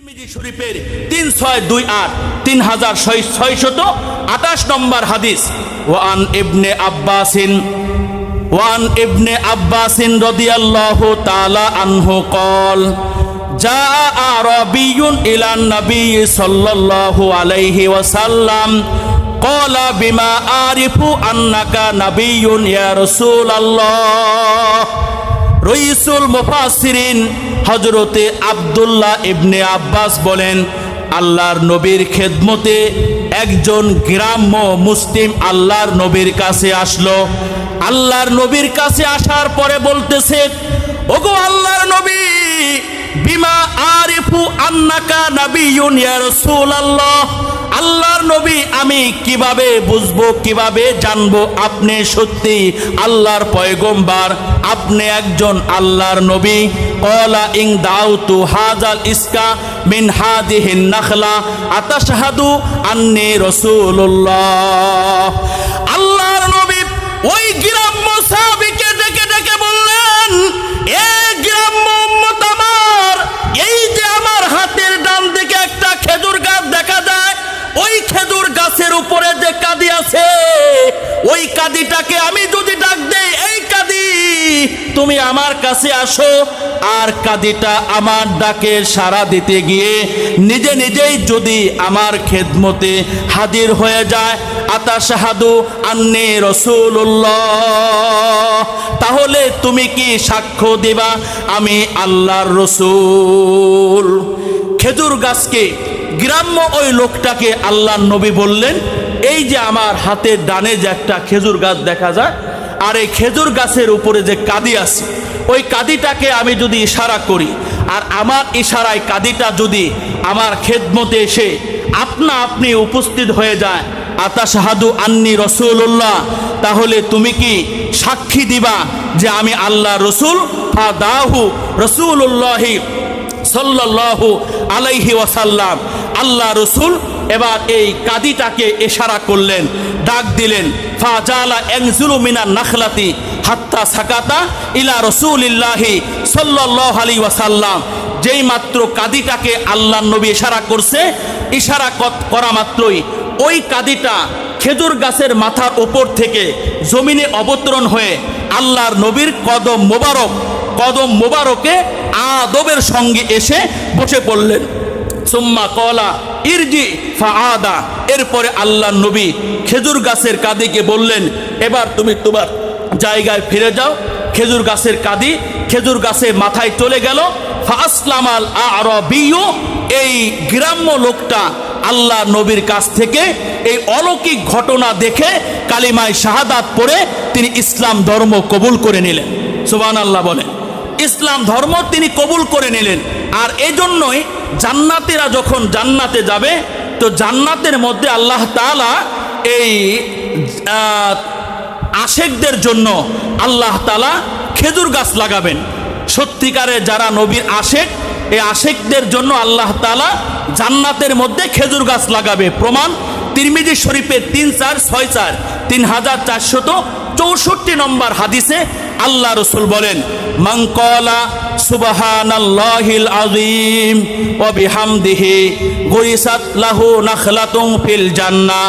তিরমিজি শরীফের তিন ছয় দুই আট তিন হাজার ছয়শত আঠাশ নম্বর হাদিস ওয়ান ইবনে আব্বাসিন ওয়ান ইবনে আব্বাসিন রদিয়াল্লাহু তাআলা আনহু কল جاء عربي إلى النبي صلى الله عليه وسلم قال بما أعرف أنك نبي يا رسول الله রইসুল মুফাসিরিন হজরতে আব্দুল্লাহ ইবনে আব্বাস বলেন, আল্লাহর নবীর খেদমতে একজন গ্রাম্য মুসলিম আল্লাহর নবীর কাছে আসলো। আল্লাহর নবীর কাছে আসার পরে বলতেছে, ওগো আল্লাহর নবী, বিমা আরিফু আন্নাকা নাবিয়ুন ইয়া রাসূলুল্লাহ? আল্লাহর নবী আমি কীভাবে বুঝব, কীভাবে জানব? আপনি সত্যি আল্লাহর পয়গম্বার? আপনি একজন আল্লাহর নবী? কলা ইং দাউতু হাজাল ইসকা মিন হাদিহিন নাখলা আতাশহাদু আন্নি রাসূলুল্লাহ। আল্লাহর নবী ওই গ্রাম্য সাহাবীকে ডেকে ডেকে বললেন, এ ওই খেজুর গাছের উপরে যে কাদি আছে, ওই কাদিটাকে আমি যদি ডাক দেই, এই কাদি, তুমি আমার কাছে আসো। আর কাদিটা আমার ডাকে সাড়া দিতে গিয়ে নিজে নিজেই যদি আমার খেদমতে হাজির হয়ে যায় আতা শাহাদু আন্নে রসুল্লাহ তাহলে তুমি কি সাক্ষ্য দিবা? আমি আল্লাহর রসুল। খেজুর গাছকে গ্রাম্য ওই লোকটাকে আল্লাহর নবী বললেন, এই যে আমার হাতের ডানে যে একটা খেজুর গাছ দেখা যায়, আর এই খেজুর গাছের উপরে যে কাদি আছে, ওই কাদিটাকে আমি যদি ইশারা করি, আর আমার ইশারায় কাদিটা যদি আমার খেদমতে এসে আপনা আপনি উপস্থিত হয়ে যায় আতা শাহাদু আন্নি রসুল্লাহ তাহলে তুমি কি সাক্ষী দিবা যে আমি আল্লাহ রসুল? দাহু রসুল্লাহি সাল্লাল্লাহু আলাইহি ওয়াসাল্লাম। আল্লাহ রসুল এবার এই কাদিটাকে এশারা করলেন, ডাক দিলেন ফাজালা এনজুলু মিনা নাখলাতি হাত্তা সাকাতা ইলা রসুলিল্লাহি সাল্লাল্লাহু আলাইহি ওয়াসাল্লাম। যেই মাত্র কাদিটাকে আল্লাহ নবী ইশারা করছে, ইশারা করা মাত্রই। ওই কাদিটা খেজুর গাছের মাথার ওপর থেকে জমিনে অবতরণ হয়ে আল্লাহর নবীর কদম মোবারক, কদম মোবারকে আদবের সঙ্গে এসে বসে পড়লেন। সুম্মা কলা, ইরজি ফাআদা। এরপরে আল্লাহ নবী খেজুর গাছের কাদিকে বললেন, এবার তুমি তোমার জায়গায় ফিরে যাও। খেজুর গাছের কাদি, খেজুর গাছে মাথায় চলে গেল। ফাসলামাল আরবিউ এই গ্রাম্য লোকটা আল্লাহ নবীর কাছ থেকে এই অলৌকিক ঘটনা দেখে কালিমায় শাহাদাত পড়ে তিনি ইসলাম ধর্ম কবুল করে নিলেন। সুবান আল্লাহ বলেন ইসলাম ধর্ম তিনি কবুল করে নিলেন। আর এজন্যই জান্নাতিরা যখন জান্নাতে যাবে, তো জান্নাতের মধ্যে আল্লাহ তাআলা এই আশেকদের জন্য আল্লাহ তাআলা খেজুর গাছ লাগাবেন। সত্যিকারে যারা নবীর আশেক, এই আশেকদের জন্য আল্লাহ তাআলা জান্নাতের মধ্যে খেজুর গাছ লাগাবে। প্রমাণ, তিরমিজি শরীফের তিন চার, ছয় চার, তিন হাজার চারশত চৌষট্টি নম্বর হাদিসে আল্লাহ রসুল বলেন মাংকলা সুবহানাল্লাহিল আযীম ওয়া বিহামদিহি গুরিসাত লাহু নাখলাতুন ফিল জান্নাহ।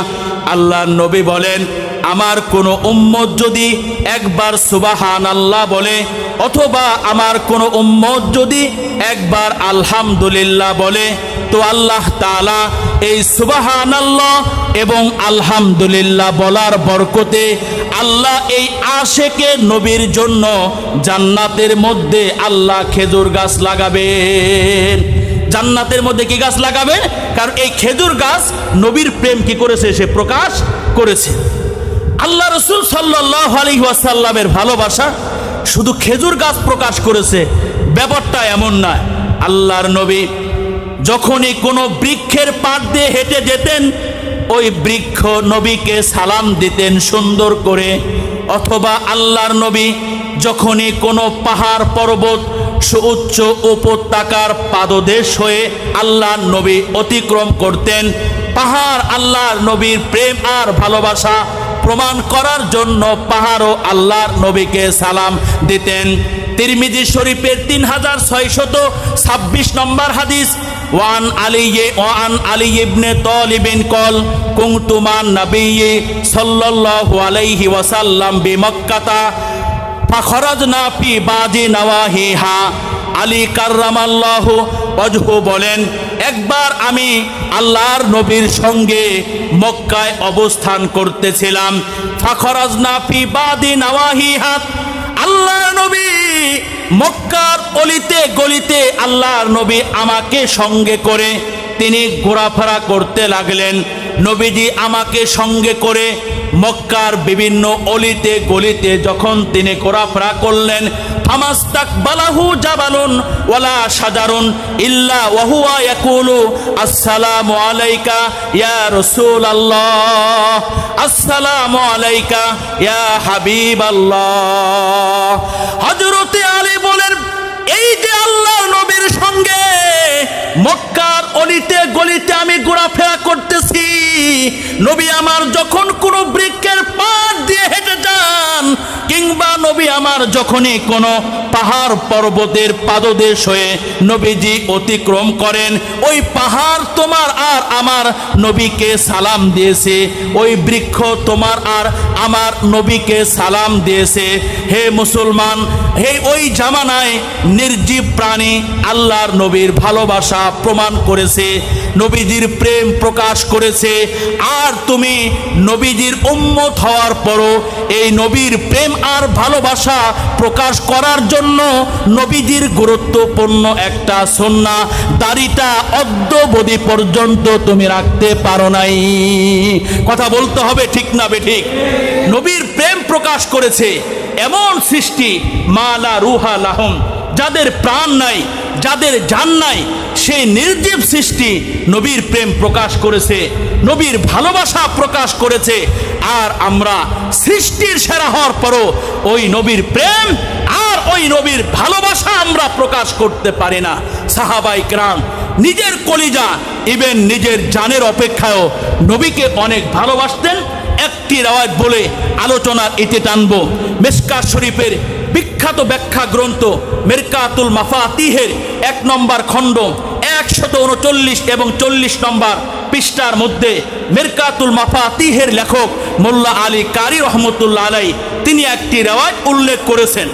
আল্লাহর নবী বলেন, আমার কোনো উম্মত যদি একবার সুবাহান আল্লাহ বলে অথবা আমার কোনো উম্মত যদি একবার আলহামদুলিল্লাহ বলে তো আল্লাহ তাআলা এই সুবাহান আল্লাহ এবং আলহামদুলিল্লাহ বলার বরকতে আল্লাহ এই আশেকে নবীর জন্য জান্নাতের মধ্যে আল্লাহ খেজুর গাছ লাগাবেন। জান্নাতের মধ্যে কি গাছ লাগাবেন? কারণ এই খেজুর গাছ নবীর প্রেম কি করেছে? সে প্রকাশ করেছে। আল্লাহ রসুল সাল্লাহ ওয়াসাল্লামের ভালোবাসা শুধু খেজুর গাছ প্রকাশ করেছে, ব্যাপারটা এমন নয়। আল্লাহর নবী যখনই কোনো বৃক্ষের পাট দিয়ে হেঁটে যেতেন, ওই বৃক্ষ নবীকে সালাম দিতেন সুন্দর করে। অথবা আল্লাহর নবী যখনই কোনো পাহাড় পর্বত সুউচ্চ উপত্যকার পাদদেশ হয়ে আল্লাহর নবী অতিক্রম করতেন, পাহাড় আল্লাহর নবীর প্রেম আর ভালোবাসা প্রমাণ করার জন্য পাহাড়ও আল্লাহর নবীকে সালাম দিতেন। তিরমিজি শরীফের তিন হাজার ছয়শত ছাব্বিশ নম্বর হাদিস ওয়ান আলী ওয়ান আলী ইবনে তলিবিন কল কুংতুমান নবী সাল্লাল্লাহু ওয়াসাল্লাম বিমক্কাতা ফাখরাজনা ফি বাজি আলী কার্রামাল্লাহ অজহু বলেন, একবার আমি আল্লাহর নবীর সঙ্গে মক্কায় অবস্থান করতেছিলাম, ফাখরাজনা ফি বাদি নওয়াহিহা। আল্লাহর নবী মক্কার অলিতে গলিতে আল্লাহর নবী আমাকে সঙ্গে করে তিনি ঘোরাফেরা করতে লাগলেন। নবীজি আমাকে সঙ্গে করে মক্কার বিভিন্ন অলিতে গলিতে যখন তিনি ঘোরাফেরা করলেন ফামাস্তাক বালাহু জাবালুন ওয়ালা ইল্লা ওয়াহুয়া ইয়াকুলু, আসসালামু আলাইকা ইয়া ইয়া হাবিবাল্লাহ হযরতে আলী বলেন, এই যে আল্লাহর নবীর সঙ্গে মক্কার অলিতে গলিতে আমি ঘোরাফেরা করতেছি, নবী আমার যখন নবী আমার যখনই কোনো পাহাড় পর্বতের পাদদেশ হয়ে নবীজি অতিক্রম করেন, ওই পাহাড় তোমার আর আমার নবীকে সালাম দিয়েছে, ওই বৃক্ষ তোমার আর আমার নবীকে সালাম দিয়েছে। হে মুসলমান, হে ওই জামানায় নির্জীব প্রাণী আল্লাহর নবীর ভালোবাসা প্রমাণ করেছে। নবীজির প্রেম প্রকাশ করেছে। আর তুমি নবীজির উম্মত হওয়ার পরও এই নবীর প্রেম আর ভালোবাসা প্রকাশ করার জন্য নবীজির গুরুত্বপূর্ণ একটা সন্না, দাড়িটা অদ্যবধি পর্যন্ত তুমি রাখতে পারো নাই। কথা বলতে হবে ঠিক না বে ঠিক নবীর প্রেম প্রকাশ করেছে, এমন সৃষ্টি, মালা রুহা লাহম, যাদের প্রাণ নাই যাদের জান নাই সেই নির্জীব সৃষ্টি নবীর প্রেম প্রকাশ করেছে, নবীর ভালোবাসা প্রকাশ করেছে, আর আমরা সৃষ্টির সেরা হওয়ার পরও ওই নবীর প্রেম আর ওই নবীর ভালোবাসা আমরা প্রকাশ করতে পারি না। সাহাবাই ক্রাম, নিজের কলিজা ইভেন নিজের জানের অপেক্ষায়ও নবীকে অনেক ভালোবাসতেন। একটি রাওয়াজ বলে আলোচনার এতে টানবো। মেসকা শরীফের বিখ্যাত ব্যাখ্যা গ্রন্থ মেরকাতুল মাফাতিহের এক নম্বর খণ্ড, একশত উনচল্লিশ এবং চল্লিশ নম্বর পৃষ্ঠার মধ্যে মেরকাতুল মাফাতিহের লেখক মোল্লা আলী কারি রহমতুল্লাহ আলাই, তিনি একটি রেওয়াজ উল্লেখ করেছেন।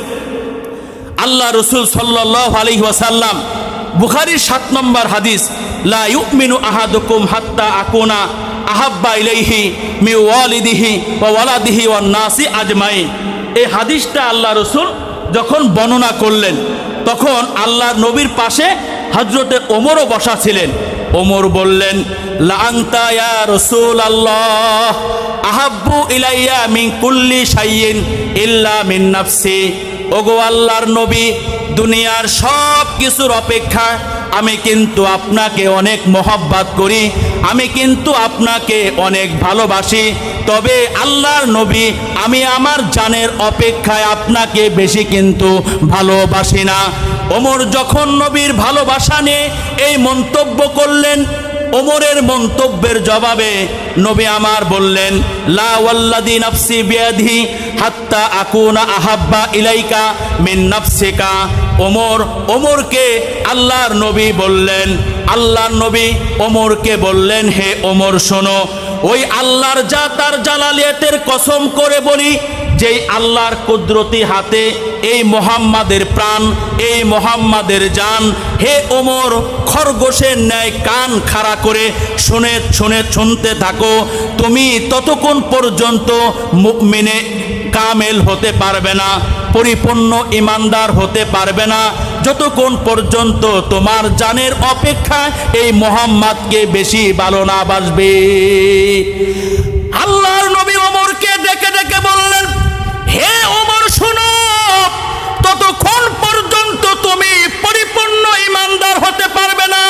আল্লাহ রসুল সাল্লাহ আলহি ওয়াসাল্লাম বুখারির সাত নম্বর হাদিস, লা আহাদুকুম হাত্তা আকুনা আহাব্বা ইলাইহি মি ওয়ালিদিহি ওয়া ওয়ালাদিহি ওয়ান নাসি আজমাইন। এই হাদিসটা আল্লাহ রসুল যখন বর্ণনা করলেন, তখন আল্লাহর নবীর পাশে হজরতে ওমরও বসা ছিলেন। ওমর বললেন রসুল আল্লাহ আহাব্বু ইলাইয়া মিন কুল্লি ওগো আল্লাহর নবী, দুনিয়ার সব কিছুর অপেক্ষা আমি কিন্তু আপনাকে অনেক মহব্বাত করি, আমি কিন্তু আপনাকে অনেক ভালোবাসি, তবে আল্লাহর নবী আমি আমার জানের অপেক্ষায় আপনাকে বেশি কিন্তু ভালোবাসি না। ওমর যখন নবীর ভালোবাসা নিয়ে এই মন্তব্য করলেন ওমরের মন্তব্যের জবাবে নবী আমার বললেন, লা ওয়াল্লাদি নাফসি বিয়াদি হাত্তা আকুনা আহাব্বা ইলাইকা মিন নাফসিকা। ওমর, ওমরকে আল্লাহর নবী বললেন, আল্লাহর নবী ওমরকে বললেন, হে ওমর, শোনো, ওই আল্লাহর যা তার জালালিয়াতের কসম করে বলি যেই আল্লাহর কুদরতি হাতে এই মোহাম্মাদের প্রাণ, এই মোহাম্মাদের যান হে ওমর, খরগোশের ন্যায় কান খাড়া করে শুনে শুনে, শুনতে থাকো। তুমি ততক্ষণ পর্যন্ত মুমিনে কামেল হতে পারবে না, পরিপূর্ণ ইমানদার হতে পারবে না। যতক্ষণ পর্যন্ত তোমার জানের অপেক্ষা এই মোহাম্মদকে বেশি ভালো না বাসবে। আল্লাহর নবী হে ওমর শোনো। ততক্ষণ পর্যন্ত তুমি পরিপূর্ণ ইমানদার হতে পারবে না।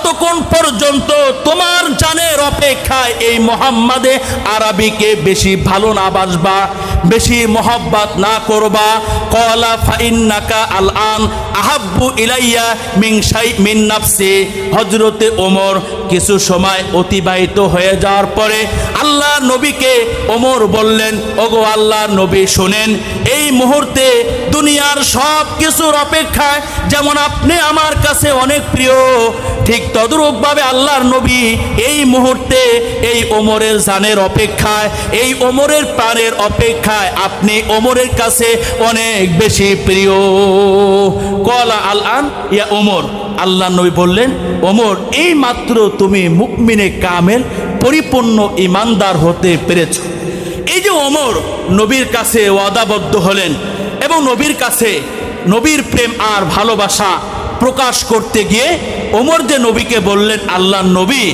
যতক্ষণ পর্যন্ত তোমার জানের অপেক্ষায় এই মোহাম্মদে আরবিকে বেশি ভালো না বাসবা, বেশি মহব্বত না করবা। কলা ফাইন্নাকা আল আন আহাব্বু ইলাইয়া মিং শাই মিন নাফসি। হজরতে ওমর কিছু সময় অতিবাহিত হয়ে যাওয়ার পরে আল্লাহ নবীকে ওমর বললেন, ওগো আল্লাহ নবী, শোনেন, এই মুহূর্তে দুনিয়ার সব কিছুর অপেক্ষায় যেমন আপনি আমার কাছে অনেক প্রিয়, ঠিক তদরূপভাবে আল্লাহর নবী এই মুহূর্তে এই ওমরের জানের অপেক্ষায়, এই ওমরের প্রাণের অপেক্ষায় আপনি ওমরের কাছে অনেক বেশি প্রিয়। কলা আল আন ইয়া ওমর। আল্লাহ নবী বললেন, ওমর, এই মাত্র তুমি মুকমিনে কামেল, পরিপূর্ণ ইমানদার হতে পেরেছ। এই যে ওমর নবীর কাছে ওয়াদাবদ্ধ হলেন এবং নবীর কাছে নবীর প্রেম আর ভালোবাসা প্রকাশ করতে গিয়ে ওমর যে নবীকে বললেন আল্লাহ নবী,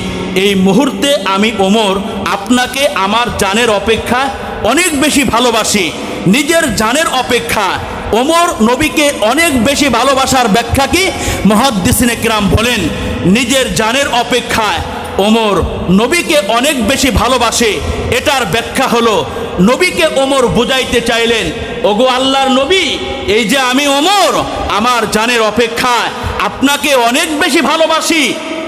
এই মুহূর্তে আমি ওমর, আপনাকে আমার জানের অপেক্ষা অনেক বেশি ভালোবাসি। নিজের জানের অপেক্ষা। ওমর নবীকে অনেক বেশি ভালোবাসার ব্যাখ্যা কি? মহাদ্দিসিনে কিরাম বলেন, নিজের জানের অপেক্ষায় ওমর নবীকে অনেক বেশি ভালোবাসে। এটার ব্যাখ্যা হলো, নবীকে ওমর বুঝাইতে চাইলেন ওগো আল্লাহর নবী, এই যে আমি ওমর, আমার জানের অপেক্ষায় আপনাকে অনেক বেশি ভালোবাসি।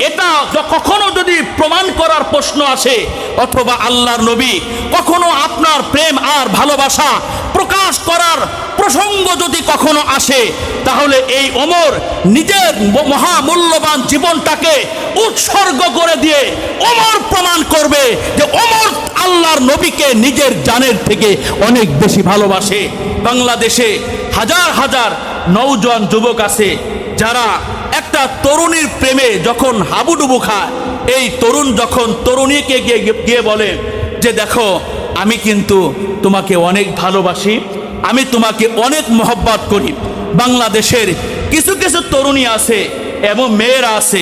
এটা কখনো যদি প্রমাণ করার প্রশ্ন আসে, অথবা আল্লাহর নবী, কখনো আপনার প্রেম আর ভালোবাসা প্রকাশ করার প্রসঙ্গ যদি কখনো আসে, তাহলে এই ওমর নিজের মহামূল্যবান জীবনটাকে উৎসর্গ করে দিয়ে ওমর প্রমাণ করবে যে ওমর আল্লাহর নবীকে নিজের জানের থেকে অনেক বেশি ভালোবাসে। বাংলাদেশে হাজার হাজার নৌজন যুবক আছে, যারা একটা তরুণীর প্রেমে যখন হাবুডুবু খায়, এই তরুণ যখন তরুণীকে গিয়ে গিয়ে বলে যে, দেখো, আমি কিন্তু তোমাকে অনেক ভালোবাসি, আমি তোমাকে অনেক মহব্বত করি। বাংলাদেশের কিছু কিছু তরুণী আছে এবং মেয়েরা আছে,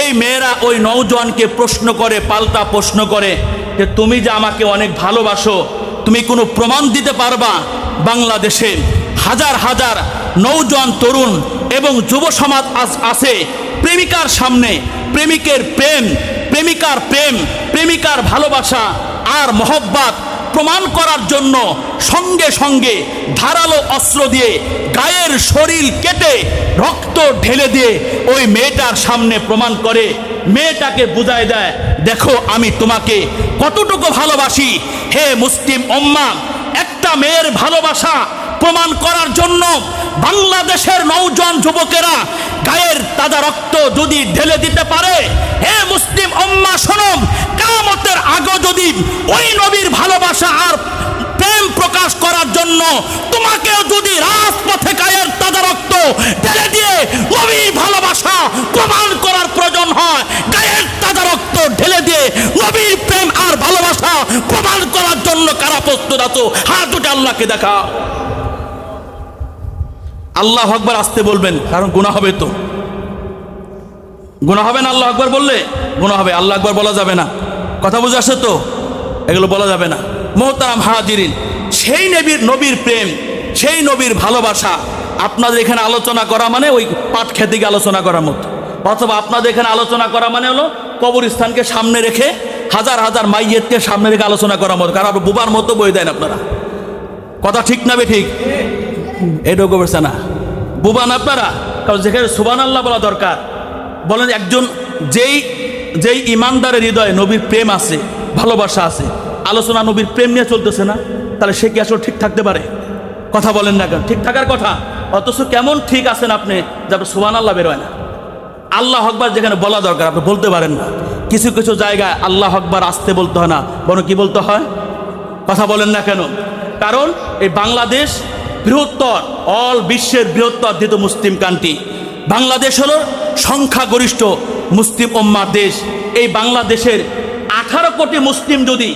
এই মেয়েরা ওই নৌজওয়ানকে প্রশ্ন করে, পাল্টা প্রশ্ন করে যে তুমি যে আমাকে অনেক ভালোবাসো, তুমি কোনো প্রমাণ দিতে পারবা? বাংলাদেশে হাজার হাজার নৌজন তরুণ এবং যুব সমাজ আস- আছে। প্রেমিকার সামনে প্রেমিকের প্রেম, প্রেমিকার প্রেম, প্রেমিকার ভালোবাসা আর মহব্বত প্রমাণ করার জন্য সঙ্গে সঙ্গে ধারালো অস্ত্র দিয়ে গায়ের শরীর কেটে রক্ত ঢেলে দিয়ে ওই মেয়েটার সামনে প্রমাণ করে। মেয়েটাকে বুঝায় দেয় দেখো, আমি তোমাকে কতটুকু ভালোবাসি। হে মুসলিম ওম্মা একটা মেয়ের ভালোবাসা প্রমাণ করার জন্য বাংলাদেশের নৌজন যুবকেরা গায়ের তাজা রক্ত যদি ঢেলে দিতে পারে, হে মুসলিম অম্মা শোনম কামতের আগে যদি ওই নবীর ভালোবাসা আর প্রেম প্রকাশ করার জন্য তোমাকেও যদি রাজপথে গায়ের তাজা রক্ত ঢেলে দিয়ে নবীর ভালোবাসা প্রমাণ কারা প্রস্তুত আছো? হাত দুটো আল্লাহকে দেখা আল্লাহ আকবার আসতে বলবেন, কারণ গুণা হবে তো। গুণা হবে না আল্লাহ আকবার বললে? গুণা হবে, আল্লাহ আকবার বলা যাবে না। কথা বুঝে আসে তো? এগুলো বলা যাবে না। মোহতারাম হাজিরিন, সেই নবীর নবীর প্রেম, সেই নবীর ভালোবাসা আপনাদের এখানে আলোচনা করা মানে ওই পাট খেতে আলোচনা করার মতো। অথবা আপনাদের এখানে আলোচনা করা মানে হলো কবরস্থানকে সামনে রেখে হাজার হাজার মাইয়েতকে সামনে রেখে আলোচনা করার মতো, কারণ বুবার মতো বই দেন আপনারা। কথা ঠিক না ঠিক? এটাও করছে না বুবান আপনারা? কারণ যেখানে সুবান আল্লাহ বলা দরকার। বলেন একজন যেই যেই ইমানদারের হৃদয়ে নবীর প্রেম আছে, ভালোবাসা আছে, আলোচনা নবীর প্রেম নিয়ে চলতেছে না, তাহলে সে কি আসলে ঠিক থাকতে পারে? কথা বলেন না কেন, ঠিক থাকার কথা। অথচ কেমন ঠিক আছেন আপনি যাবে সুবান আল্লাহ বেরোয় না। আল্লাহ হকবার যেখানে বলা দরকার, আপনি বলতে পারেন না। কিছু কিছু জায়গায় আল্লাহ হকবার আসতে বলতে হয় না। বরং কি বলতে হয়? কথা বলেন না কেন? কারণ এই বাংলাদেশ বৃহত্তর অল বিশ্বের বৃহত্তর দ্বিতীয় মুসলিম কান্ট্রি বাংলাদেশ হল সংখ্যাগরিষ্ঠ মুসলিম ওম্মার দেশ। এই বাংলাদেশের আঠারো কোটি মুসলিম যদি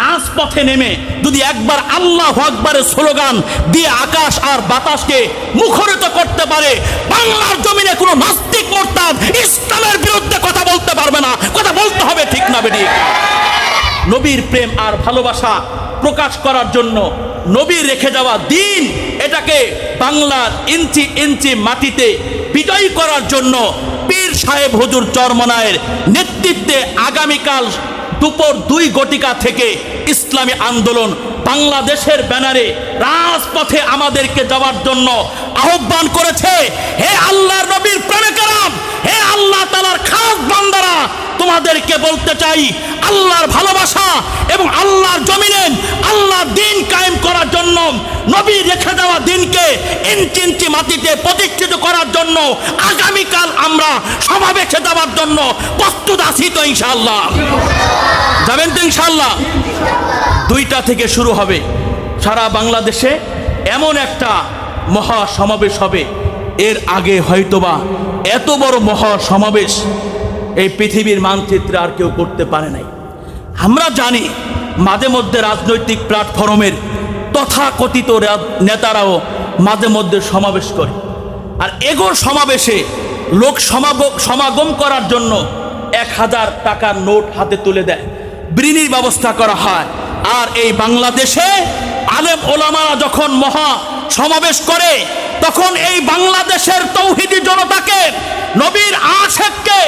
রাজপথে নেমে, যদি একবার আল্লাহ আকবরের স্লোগান দিয়ে আকাশ আর বাতাসকে মুখরিত করতে পারে, বাংলার জমিনে কোনো নাস্তিক মোরতাদ ইসলামের বিরুদ্ধে কথা বলতে পারবে না। কথা বলতে হবে ঠিক না, বেঠিক। নবীর প্রেম আর ভালোবাসা প্রকাশ করার জন্য নবী রেখে যাওয়া দিন এটাকে বাংলার ইঞ্চি ইঞ্চি মাটিতে বিজয়ী করার জন্য পীর সাহেব হুজুর চরমনায়ের নেতৃত্বে আগামীকাল দুপুর দুই গটিকা থেকে ইসলামী আন্দোলন বাংলাদেশের ব্যানারে রাজপথে আমাদেরকে যাওয়ার জন্য আহ্বান করেছে। হে আল্লাহর নবীর প্রেমিকেরাম হে আল্লাহ তালার খাস বান্দারা, তোমাদেরকে বলতে চাই, আল্লাহর ভালোবাসা এবং আল্লাহর জমিনে আল্লাহর দিন কায়েম করার জন্য, নবী রেখে দেওয়া দিনকে ইঞ্চি ইঞ্চি মাটিতে প্রতিষ্ঠিত করার জন্য আগামীকাল আমরা সমাবেশে যাওয়ার জন্য প্রস্তুত আছি তো ইনশাআল্লাহ। যাবেন তো ইনশাআল্লাহ? দুইটা থেকে শুরু হবে। সারা বাংলাদেশে এমন একটা মহা সমাবেশ হবে। এর আগে হয়তোবা এত বড় মহা সমাবেশ এই পৃথিবীর মানচিত্রে আর কেউ করতে পারে নাই। আমরা জানি মাঝে মধ্যে রাজনৈতিক প্ল্যাটফর্মের তথাকথিত নেতারাও মাঝে মধ্যে সমাবেশ করে। আর এগোর সমাবেশে লোক সমাগম সমাগম করার জন্য এক হাজার টাকার নোট হাতে তুলে দেয়। ব্রিনির ব্যবস্থা করা হয়। আর এই বাংলাদেশে আলেম ওলামারা যখন মহা সমাবেশ করে তখন এই বাংলাদেশের তৌহিদি জনতাকে, নবীর আশেককে,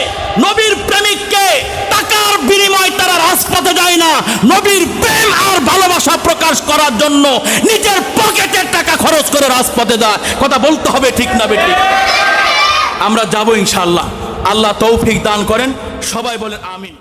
নবীর প্রেমিককে টাকার বিনিময় তারা রাজপথে যায় না। নবীর প্রেম আর ভালোবাসা প্রকাশ করার জন্য নিজের পকেটের টাকা খরচ করে রাজপথে যায়। কথা বলতে হবে ঠিক না বেটি আমরা যাব ইনশাল্লাহ আল্লাহ তৌফিক দান করেন। সবাই বলেন আমিন।